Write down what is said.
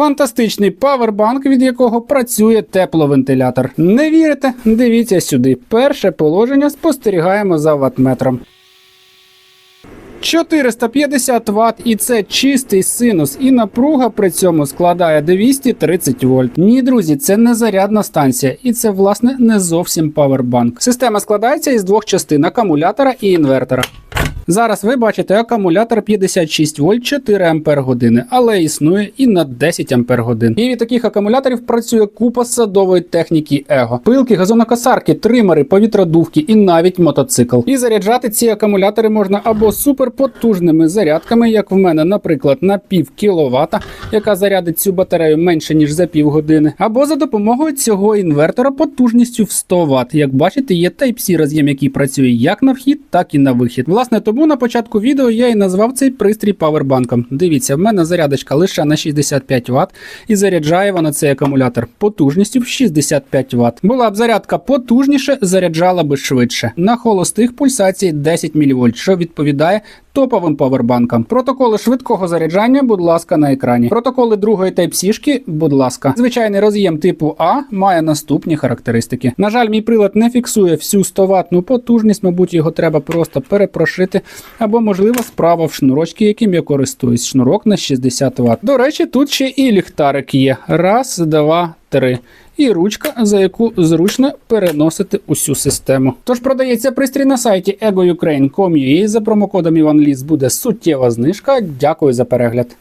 Фантастичний павербанк, від якого працює тепловентилятор. Не вірите? Дивіться сюди. Перше положення спостерігаємо за ватметром. 450 Вт і це чистий синус, і напруга при цьому складає 230 вольт. Ні, друзі, це не зарядна станція, і це власне не зовсім павербанк. Система складається із двох частин акумулятора і інвертора. Зараз ви бачите акумулятор 56 вольт 4 ампер години, але існує і на 10 ампер годин. І від таких акумуляторів працює купа садової техніки Его, пилки, газонокосарки, тримери, повітродувки і навіть мотоцикл. І заряджати ці акумулятори можна або суперпотужними зарядками, як в мене, наприклад, на пів кіловата, яка зарядить цю батарею менше ніж за півгодини, або за допомогою цього інвертора потужністю в 100 Вт. Як бачите, є Type-C роз'єм, який працює як на вхід, так і на вихід. Власне, тому на початку відео я і назвав цей пристрій павербанком. Дивіться, в мене зарядочка лише на 65 Вт і заряджає вона цей акумулятор потужністю в 65 Вт. Була б зарядка потужніше, заряджала би швидше. На холостих пульсацій 10 мВ, що відповідає топовим павербанкам. Протоколи швидкого заряджання, будь ласка, на екрані. Протоколи другої Type-C, будь ласка. Звичайний роз'єм типу А має наступні характеристики. На жаль, мій прилад не фіксує всю 100 ватну потужність, мабуть, його треба просто перепрошити, або, можливо, справа в шнурочки, яким я користуюсь. Шнурок на 60 Вт. До речі, тут ще і ліхтарик є. Раз, два, три. І ручка, за яку зручно переносити усю систему. Тож продається пристрій на сайті egoukraine.com.ua. За промокодом IvanList буде суттєва знижка. Дякую за перегляд.